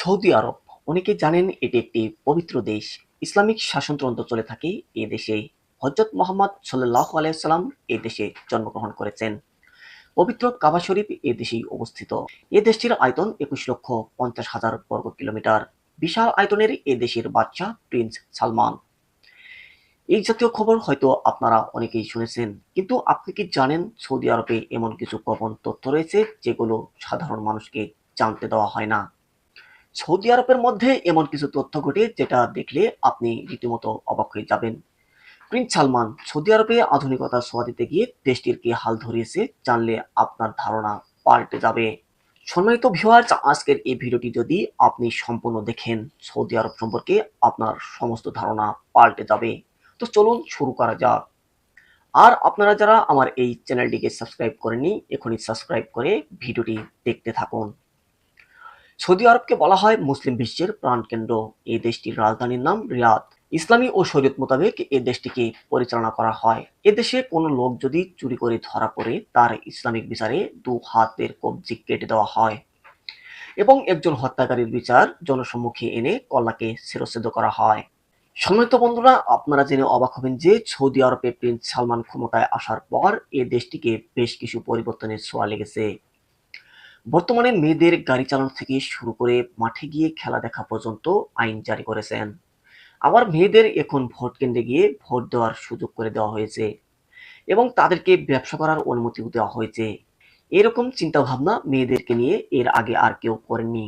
Saudi আরব। অনেকে জানেন এটি একটি পবিত্র দেশ। ইসলামিক শাসনতন্ত্র চলে থাকে এ দেশে। হজরত মোহাম্মদ সাল্লাহ আলাইসাল্লাম এই দেশে জন্মগ্রহণ করেছেন। পবিত্র কাবা শরীফ এ দেশেই অবস্থিত। এ দেশটির আয়তন একুশ লক্ষ পঞ্চাশ হাজার বর্গ কিলোমিটার। বিশাল আয়তনের এ দেশের বাচ্চা প্রিন্স সালমান। এই জাতীয় খবর হয়তো আপনারা অনেকেই শুনেছেন, কিন্তু আপনি কি জানেন সৌদি আরবে এমন কিছু গোপন তথ্য রয়েছে যেগুলো সাধারণ মানুষকে জানতে দেওয়া হয় না? সৌদি আরবের মধ্যে এমন কিছু তথ্য ঘটে যেটা দেখলে আপনি রীতিমতো অবাক হয়ে যাবেন। প্রিন্স সালমান সৌদি আরবে আধুনিকতার ছোঁয়া দিতে গিয়ে দেশটির কি হাল ধরিয়েছে, জানলে আপনার ধারণা পাল্টে যাবে। সম্মানিত ভিউয়ার্স আজকের এই ভিডিওটি যদি আপনি সম্পূর্ণ দেখেন, সৌদি আরব সম্পর্কে আপনার সমস্ত ধারণা পাল্টে যাবে। তো চলুন শুরু করা যাক। আর আপনারা যারা আমার এই চ্যানেলটিকে সাবস্ক্রাইব করেননি, এখনই সাবস্ক্রাইব করে ভিডিওটি দেখতে থাকুন। সৌদি আরবকে বলা হয় মুসলিম বিশ্বের প্রাণকেন্দ্র। এই দেশটির রাজধানীর নাম রিয়াদ। ইসলামী ও শরীয়ত মোতাবেক এই দেশটিকে পরিচালনা করা হয়। এদেশে কোনো লোক যদি চুরি করে ধরা পড়ে, তার ইসলামিক বিচারে দু হাতের কবজি কেটে দেওয়া হয় এবং একজন হত্যাকারীর বিচার জনসম্মুখে এনে কল্লাকে শিরচ্ছেদ করা হয়। সম্মানিত বন্ধুরা, আপনারা জেনে অবাক হবেন যে সৌদি আরবে প্রিন্স সালমান ক্ষমতায় আসার পর এ দেশটিকে বেশ কিছু পরিবর্তনের ছোঁয়া লেগেছে। বর্তমানে মেয়েদের গাড়ি চালানো থেকে শুরু করে মাঠে গিয়ে খেলা দেখা পর্যন্ত আইন জারি করেছেন। আবার মেয়েদের এখন ভোট কেন্দ্রে গিয়ে ভোট দেওয়ার সুযোগ করে দেওয়া হয়েছে এবং তাদেরকে ব্যবসা করার অনুমতিও দেওয়া হয়েছে। এরকম চিন্তা ভাবনা মেয়েদেরকে নিয়ে এর আগে আর কেউ করেননি।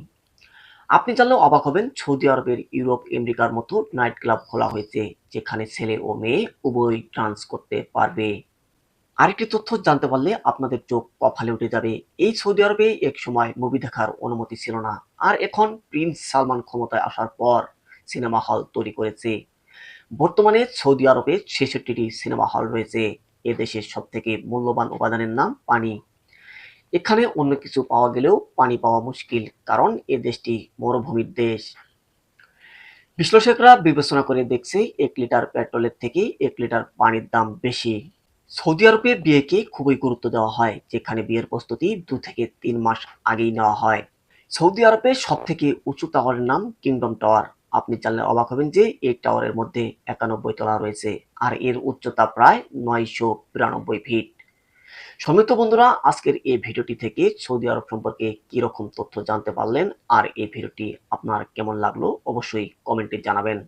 আপনি জানলেও অবাক হবেন, সৌদি আরবের ইউরোপ, আমেরিকার মতো নাইট ক্লাব খোলা হয়েছে, যেখানে ছেলে ও মেয়ে উভয় ডান্স করতে পারবে। আরেকটি তথ্য জানতে পারলে আপনাদের চোখ কফালে উঠে যাবে। এই সৌদি আরবে এক সময় মুভি দেখার অনুমতি ছিল না। আর এখন প্রিন্স সালমান ক্ষমতায় আসার পর সিনেমা হল তৈরি করেছে। বর্তমানে সৌদি আরবে ছেষট্টিটি সিনেমা হল রয়েছে। এ দেশের সব থেকে মূল্যবান উপাদানের নাম পানি। এখানে অন্য কিছু পাওয়া গেলেও পানি পাওয়া মুশকিল, কারণ এ দেশটি মরুভূমির দেশ। বিশ্লেষকরা বিবেচনা করে দেখছে এক লিটার পেট্রোলের থেকে এক লিটার পানির দাম বেশি। সৌদি আরবে বিয়েকে খুবই গুরুত্ব দেওয়া হয়, যেখানে বিয়ের প্রস্তুতি দু থেকে তিন মাস আগেই নেওয়া হয়। সৌদি আরবে সব থেকে উঁচু টাওয়ারের নাম কিংডম টাওয়ার। আপনি জানলে অবাক হবেন যে এই টাওয়ারের মধ্যে একানব্বই তলা রয়েছে, আর এর উচ্চতা প্রায় নয়শো বিরানব্বই ফিট। সমিত বন্ধুরা, আজকের এই ভিডিওটি থেকে সৌদি আরব সম্পর্কে কি রকম তথ্য জানতে পারলেন, আর এই ভিডিওটি আপনার কেমন লাগল অবশ্যই কমেন্টে জানাবেন।